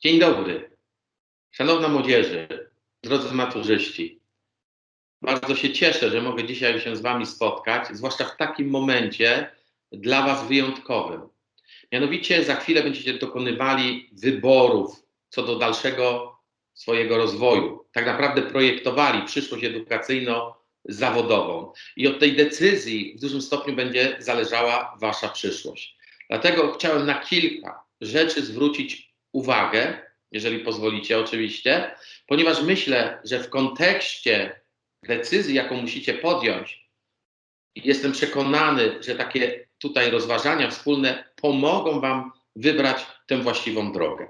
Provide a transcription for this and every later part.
Dzień dobry. Szanowna młodzieży, drodzy maturzyści. Bardzo się cieszę, że mogę dzisiaj się z Wami spotkać, zwłaszcza w takim momencie dla Was wyjątkowym. Mianowicie za chwilę będziecie dokonywali wyborów co do dalszego swojego rozwoju. Tak naprawdę projektowali przyszłość edukacyjno-zawodową. I od tej decyzji w dużym stopniu będzie zależała Wasza przyszłość. Dlatego chciałem na kilka rzeczy zwrócić uwagę, jeżeli pozwolicie, oczywiście, ponieważ myślę, że w kontekście decyzji, jaką musicie podjąć, jestem przekonany, że takie tutaj rozważania wspólne pomogą Wam wybrać tę właściwą drogę.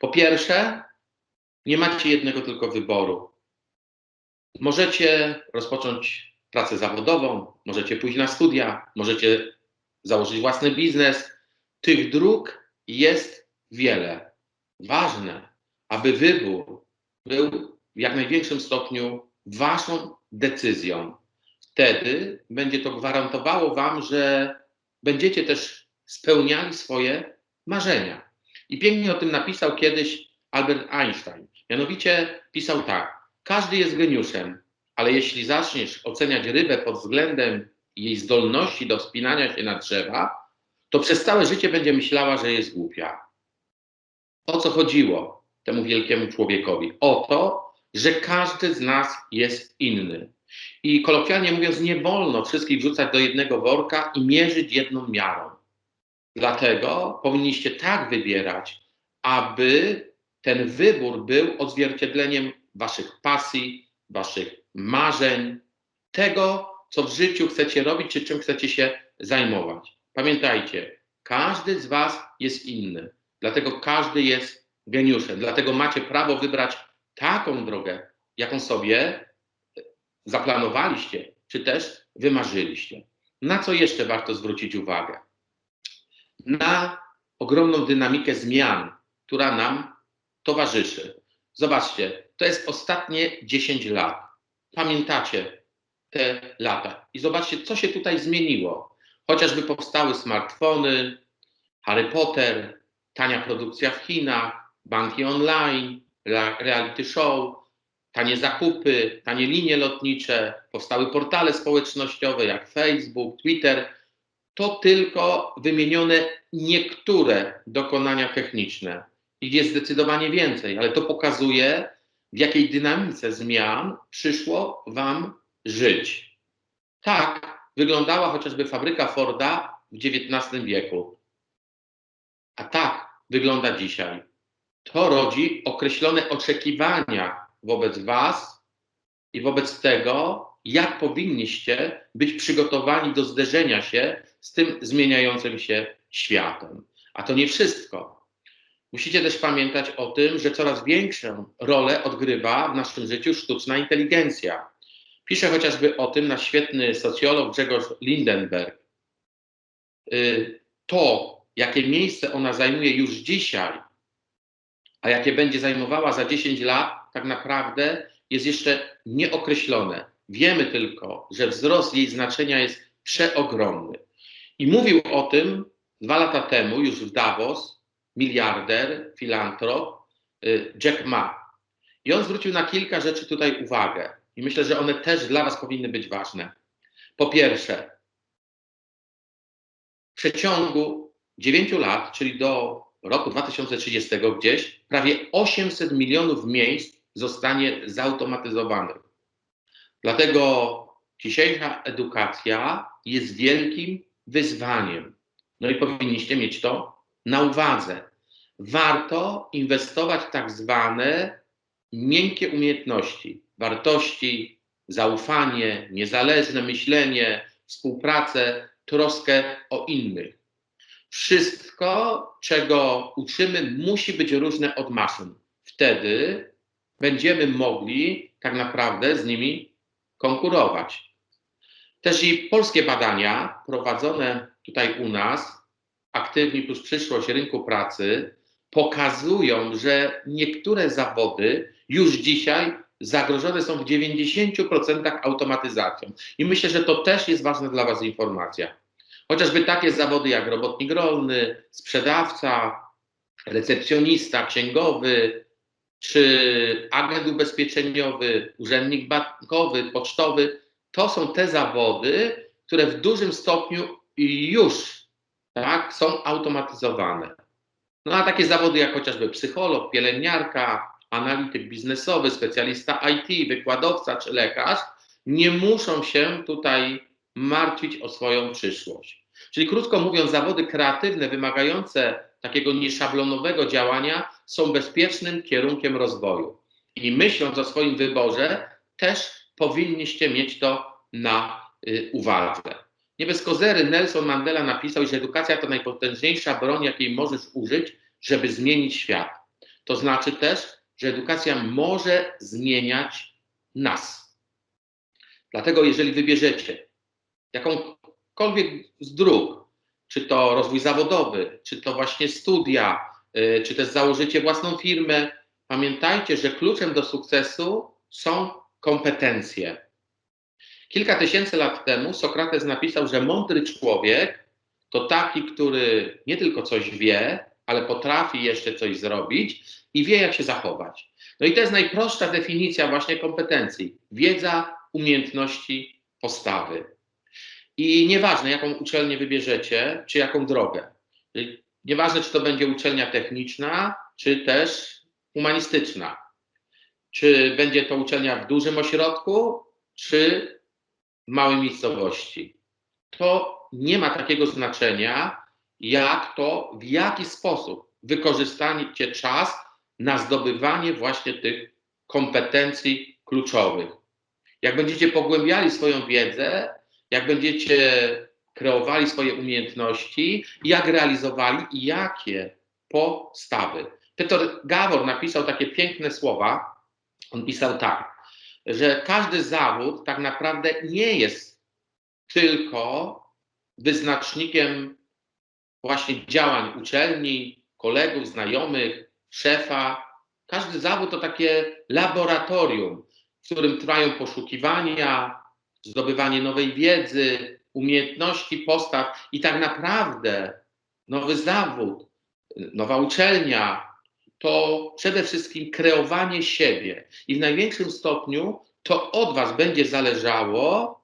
Po pierwsze, nie macie jednego tylko wyboru. Możecie rozpocząć pracę zawodową, możecie pójść na studia, możecie założyć własny biznes. Tych dróg jest wiele. Ważne, aby wybór był w jak największym stopniu Waszą decyzją. Wtedy będzie to gwarantowało Wam, że będziecie też spełniali swoje marzenia. I pięknie o tym napisał kiedyś Albert Einstein. Mianowicie pisał tak: Każdy jest geniuszem, ale jeśli zaczniesz oceniać rybę pod względem jej zdolności do wspinania się na drzewa, to przez całe życie będzie myślała, że jest głupia. O co chodziło temu wielkiemu człowiekowi? O to, że każdy z nas jest inny. I kolokwialnie mówiąc, nie wolno wszystkich wrzucać do jednego worka i mierzyć jedną miarą. Dlatego powinniście tak wybierać, aby ten wybór był odzwierciedleniem waszych pasji, waszych marzeń, tego, co w życiu chcecie robić, czy czym chcecie się zajmować. Pamiętajcie, każdy z was jest inny, dlatego każdy jest geniuszem, dlatego macie prawo wybrać taką drogę, jaką sobie zaplanowaliście, czy też wymarzyliście. Na co jeszcze warto zwrócić uwagę? Na ogromną dynamikę zmian, która nam towarzyszy. Zobaczcie, to jest ostatnie 10 lat. Pamiętacie te lata. I zobaczcie, co się tutaj zmieniło. Chociażby powstały smartfony, Harry Potter, tania produkcja w Chinach, banki online, reality show, tanie zakupy, tanie linie lotnicze, powstały portale społecznościowe jak Facebook, Twitter. To tylko wymienione niektóre dokonania techniczne. Ich jest zdecydowanie więcej, ale to pokazuje, w jakiej dynamice zmian przyszło Wam żyć. Tak wyglądała chociażby fabryka Forda w XIX wieku. A tak wygląda dzisiaj. To rodzi określone oczekiwania wobec Was i wobec tego, jak powinniście być przygotowani do zderzenia się z tym zmieniającym się światem. A to nie wszystko. Musicie też pamiętać o tym, że coraz większą rolę odgrywa w naszym życiu sztuczna inteligencja. Pisze chociażby o tym nasz świetny socjolog Grzegorz Lindenberg. Y, to, jakie miejsce ona zajmuje już dzisiaj, a jakie będzie zajmowała za 10 lat, tak naprawdę jest jeszcze nieokreślone. Wiemy tylko, że wzrost jej znaczenia jest przeogromny. I mówił o tym dwa lata temu, już w Davos, miliarder, filantrop y, Jack Ma. I on zwrócił na kilka rzeczy tutaj uwagę. I myślę, że one też dla Was powinny być ważne. Po pierwsze, w przeciągu 9 lat, czyli do roku 2030 gdzieś, prawie 800 milionów miejsc zostanie zautomatyzowanych. Dlatego dzisiejsza edukacja jest wielkim wyzwaniem. No i powinniście mieć to na uwadze. Warto inwestować w tak zwane miękkie umiejętności, wartości, zaufanie, niezależne myślenie, współpracę, troskę o innych. Wszystko, czego uczymy, musi być różne od maszyn. Wtedy będziemy mogli tak naprawdę z nimi konkurować. Też i polskie badania prowadzone tutaj u nas, Aktywni plus przyszłość rynku pracy, pokazują, że niektóre zawody już dzisiaj zagrożone są w 90% automatyzacją. I myślę, że to też jest ważna dla Was informacja. Chociażby takie zawody jak robotnik rolny, sprzedawca, recepcjonista, księgowy, czy agent ubezpieczeniowy, urzędnik bankowy, pocztowy, to są te zawody, które w dużym stopniu już tak, są automatyzowane. No a takie zawody jak chociażby psycholog, pielęgniarka, analityk biznesowy, specjalista IT, wykładowca czy lekarz nie muszą się tutaj martwić o swoją przyszłość. Czyli krótko mówiąc, zawody kreatywne wymagające takiego nieszablonowego działania są bezpiecznym kierunkiem rozwoju. I myśląc o swoim wyborze, też powinniście mieć to na y, uwadze. Nie bez kozery Nelson Mandela napisał, że edukacja to najpotężniejsza broń, jakiej możesz użyć, żeby zmienić świat. To znaczy też, że edukacja może zmieniać nas. Dlatego, jeżeli wybierzecie jakąkolwiek z dróg, czy to rozwój zawodowy, czy to właśnie studia, y, czy też założycie własną firmę, pamiętajcie, że kluczem do sukcesu są kompetencje. Kilka tysięcy lat temu Sokrates napisał, że mądry człowiek to taki, który nie tylko coś wie, ale potrafi jeszcze coś zrobić i wie, jak się zachować. No i to jest najprostsza definicja właśnie kompetencji: wiedza, umiejętności, postawy. I nieważne, jaką uczelnię wybierzecie, czy jaką drogę. Nieważne, czy to będzie uczelnia techniczna, czy też humanistyczna. Czy będzie to uczelnia w dużym ośrodku, czy w małej miejscowości. To nie ma takiego znaczenia, jak to, w jaki sposób wykorzystaniecie czas na zdobywanie właśnie tych kompetencji kluczowych. Jak będziecie pogłębiali swoją wiedzę, jak będziecie kreowali swoje umiejętności, jak realizowali i jakie postawy. Peter Gawor napisał takie piękne słowa. On pisał tak, że każdy zawód tak naprawdę nie jest tylko wyznacznikiem właśnie działań uczelni, kolegów, znajomych, szefa. Każdy zawód to takie laboratorium, w którym trwają poszukiwania, zdobywanie nowej wiedzy, umiejętności, postaw i tak naprawdę nowy zawód, nowa uczelnia to przede wszystkim kreowanie siebie. I w największym stopniu to od Was będzie zależało,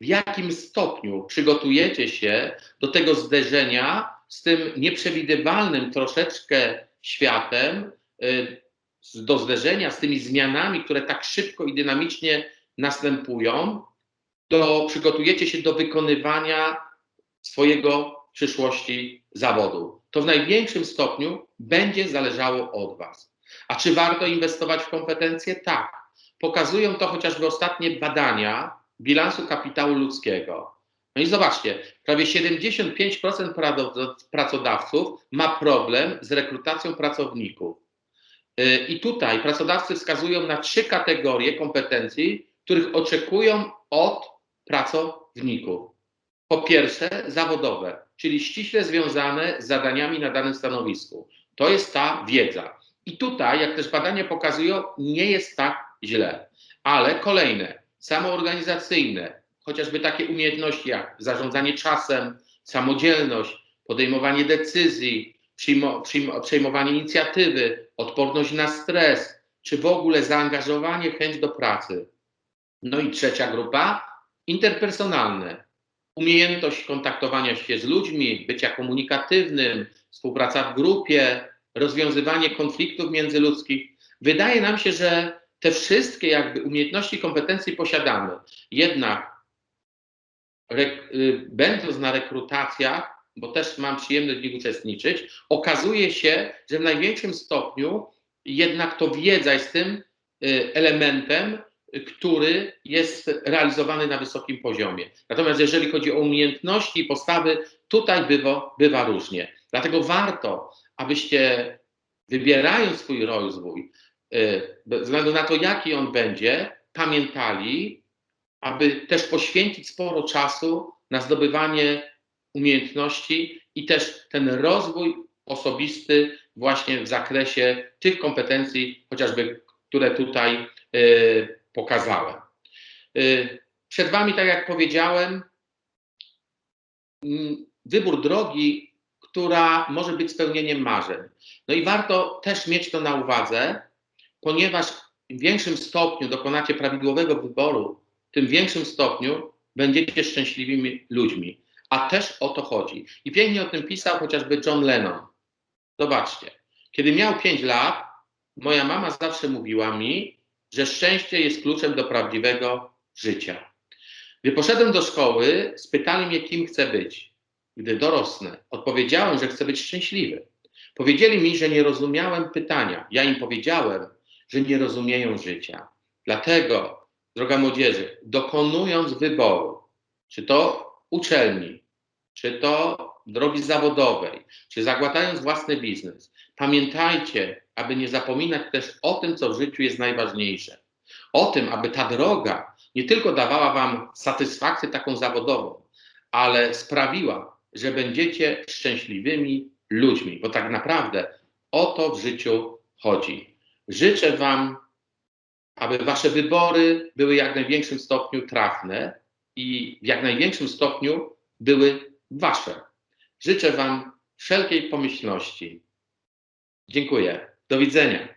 w jakim stopniu przygotujecie się do tego zderzenia z tym nieprzewidywalnym troszeczkę światem, y, do zderzenia z tymi zmianami, które tak szybko i dynamicznie następują, to przygotujecie się do wykonywania swojego przyszłości zawodu. To w największym stopniu będzie zależało od Was. A czy warto inwestować w kompetencje? Tak. Pokazują to chociażby ostatnie badania bilansu kapitału ludzkiego. No i zobaczcie, prawie 75% pracodawców ma problem z rekrutacją pracowników. Y, I tutaj pracodawcy wskazują na trzy kategorie kompetencji, których oczekują od pracowników. Po pierwsze, zawodowe, czyli ściśle związane z zadaniami na danym stanowisku. To jest ta wiedza. I tutaj, jak też badania pokazują, nie jest tak źle. Ale kolejne, samoorganizacyjne, chociażby takie umiejętności jak zarządzanie czasem, samodzielność, podejmowanie decyzji, przejmowanie inicjatywy, odporność na stres, czy w ogóle zaangażowanie, chęć do pracy. No i trzecia grupa, interpersonalne. Umiejętność kontaktowania się z ludźmi, bycia komunikatywnym, współpraca w grupie, rozwiązywanie konfliktów międzyludzkich. Wydaje nam się, że te wszystkie jakby umiejętności, kompetencje posiadamy. Jednak y, będąc na rekrutacjach, bo też mam przyjemność w nich uczestniczyć, okazuje się, że w największym stopniu jednak to wiedza jest tym y, elementem, który jest realizowany na wysokim poziomie. Natomiast jeżeli chodzi o umiejętności i postawy, tutaj bywa, bywa różnie. Dlatego warto, abyście wybierając swój rozwój, y, bez względu na to, jaki on będzie, pamiętali, aby też poświęcić sporo czasu na zdobywanie umiejętności i też ten rozwój osobisty właśnie w zakresie tych kompetencji, chociażby, które tutaj y, pokazałem. Y, przed Wami, tak jak powiedziałem, mm, wybór drogi która może być spełnieniem marzeń. No i warto też mieć to na uwadze, ponieważ im większym stopniu dokonacie prawidłowego wyboru, tym większym stopniu będziecie szczęśliwymi ludźmi. A też o to chodzi. I pięknie o tym pisał chociażby John Lennon. Zobaczcie, kiedy miał 5 lat, moja mama zawsze mówiła mi, że szczęście jest kluczem do prawdziwego życia. Gdy poszedłem do szkoły, spytali mnie, kim chcę być. Gdy dorosnę, odpowiedziałem, że chcę być szczęśliwy. Powiedzieli mi, że nie rozumiałem pytania. Ja im powiedziałem, że nie rozumieją życia. Dlatego, droga młodzieży, dokonując wyboru, czy to uczelni, czy to drogi zawodowej, czy zakładając własny biznes, pamiętajcie, aby nie zapominać też o tym, co w życiu jest najważniejsze. O tym, aby ta droga nie tylko dawała Wam satysfakcję taką zawodową, ale sprawiła, że będziecie szczęśliwymi ludźmi, bo tak naprawdę o to w życiu chodzi. Życzę Wam, aby Wasze wybory były w jak największym stopniu trafne i w jak największym stopniu były Wasze. Życzę Wam wszelkiej pomyślności. Dziękuję. Do widzenia.